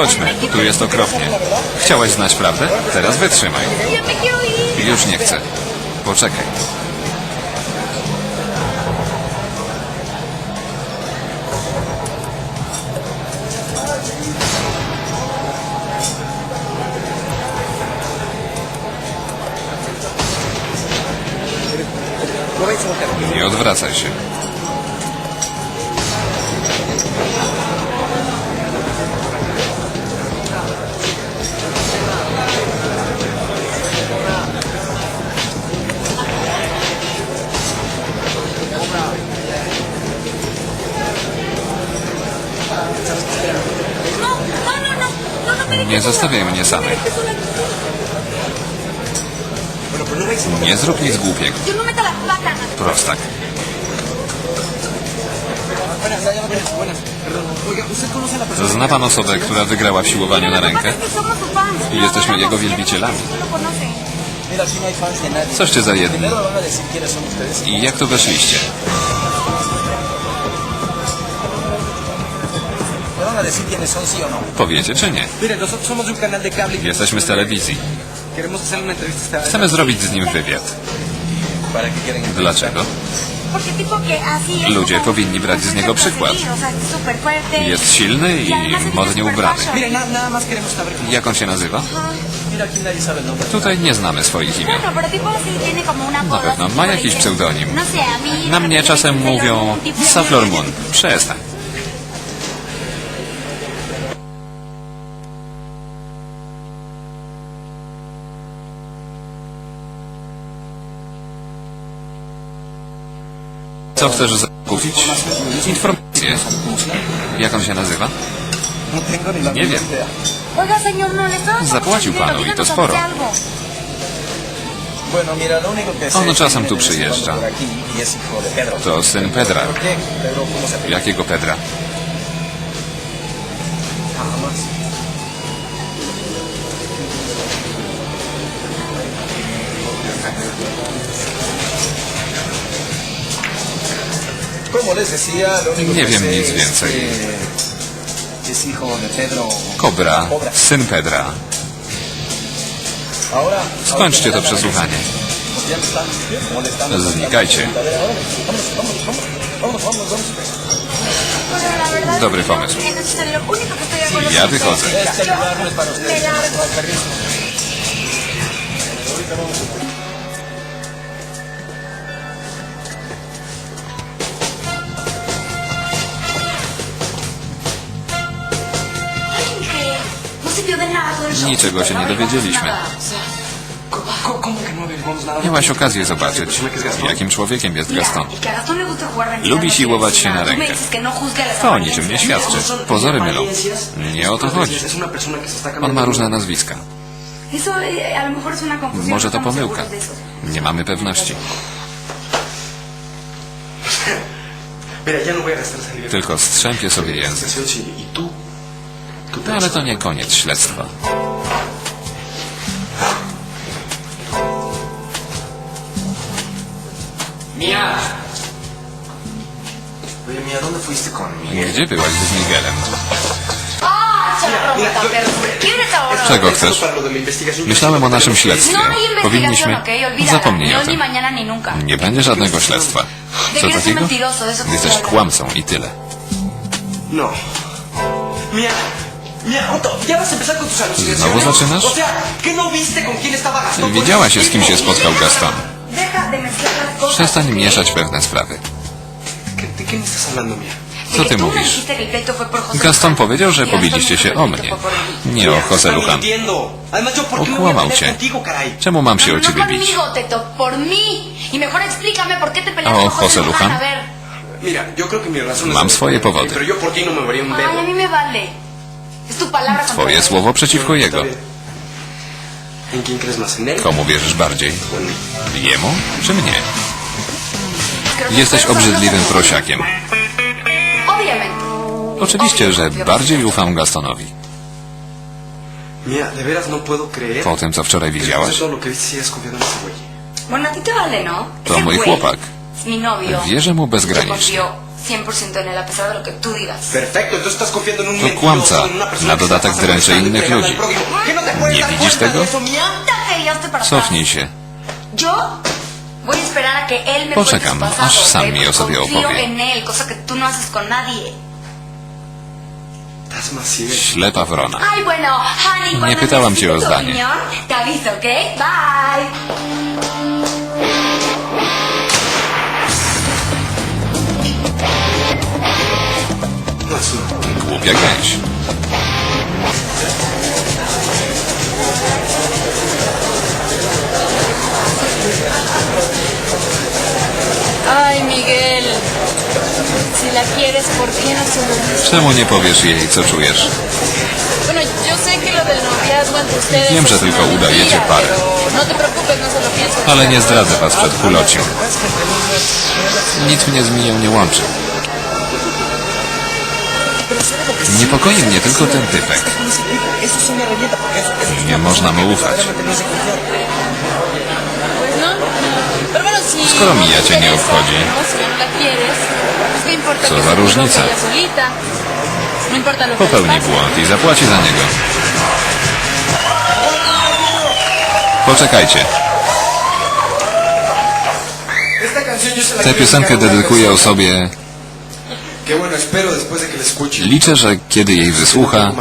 Chodźmy, tu jest okropnie. Chciałaś znać prawdę? Teraz wytrzymaj. Już nie chcę. Poczekaj. Nie odwracaj się. Nie zostawiaj mnie samej. Nie zrób nic głupiego. Prostak. Zna pan osobę, która wygrała w siłowaniu na rękę? No jesteśmy jego wielbicielami. Coście za jedni. I jak tu weszliście? Powiecie czy nie? Y Jesteśmy z telewizji. Chcemy zrobić z nim wywiad. Dlaczego? Ludzie powinni brać z niego przykład. Jest silny i modnie ubrany. Jak on się nazywa? Tutaj nie znamy swoich imion. Na pewno ma jakiś pseudonim. No. Na mnie czasem mówią Saflor Moon. Przestań. Co chcesz zakupić? Informacje. Jak on się nazywa? No Nie wiem. no. Zapłacił panu i to sporo. On que czasem tu przyjeżdża. To syn Pedra. Jakiego Pedra? Nie wiem nic więcej. Kobra, Cobra. syn Pedra. Skończcie to przesłuchanie. Ya me están molestando. Znikajcie. A ver, ahora, vámonos, Niczego się nie dowiedzieliśmy. Miałaś okazję zobaczyć, jakim człowiekiem jest Gaston. Lubi siłować się na rękę. To o niczym nie świadczy. Pozory mylą. Nie o to chodzi. On ma różne nazwiska. Może to pomyłka. Nie mamy pewności. No. Tylko strzępie sobie język. No, ale to nie koniec śledztwa. Mía. Oye, Mía, ¿dónde fuiste con Miguel? Gdzie byłaś z Miguelem? ¡Ah, charrota, pero ¿Quién es ahora? Czego chcesz? Myślałem o naszym śledztwie. No Powinniśmy... Olvídala. Zapomnij Ni o tym. Nie będzie żadnego śledztwa. Co takiego? Jesteś kłamcą i tyle. No. Mía. Mía, Otto, ya vas a empezar con tus alucinaciones. ¿Znowu zaczynasz? O sea, ¿qué no viste con quién estaba Gastón? Wiedziałaś się, z kim się spotkał Gaston. Przestań mieszać pewne sprawy. ¿Qué- ¿De qué me estás hablando, Mía? De Co ty mówisz? Gaston powiedział, że pobiliście się o mnie. Nie o José está Luján. mintiendo. Además, yo, ¿por qué me voy a Okłamał cię. Czemu mam się No, o no ciebie bić? José José Luján. Mam swoje powody. No Twoje słowo przeciwko jego. Komu wierzysz bardziej? ¿O? Jemu czy mnie? Jesteś obrzydliwym prosiakiem. Oczywiście, że bardziej ufam Gastonowi. Po tym, co wczoraj widziałaś? To mój chłopak. Wierzę mu bezgranicznie. To kłamca. Na dodatek dręczy innych ludzi. Nie widzisz tego? Cofnij się. Poczekam, aż sam mi o sobie opowie. Ślepa wrona. Nie pytałam cię o zdanie. Głupia gęś. Czemu nie powiesz jej, co czujesz? Wiem, że tylko udajecie parę. Ale nie zdradzę was przed kulocią. Nic mnie z Miją nie łączy. Niepokoi mnie tylko ten typek. Nie można mu ufać. Skoro Mija cię nie obchodzi, co za różnica? Popełni błąd i zapłaci za niego. Poczekajcie. Tę piosenkę dedykuję osobie... Liczę, że kiedy jej wysłucha,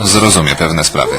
zrozumie pewne sprawy.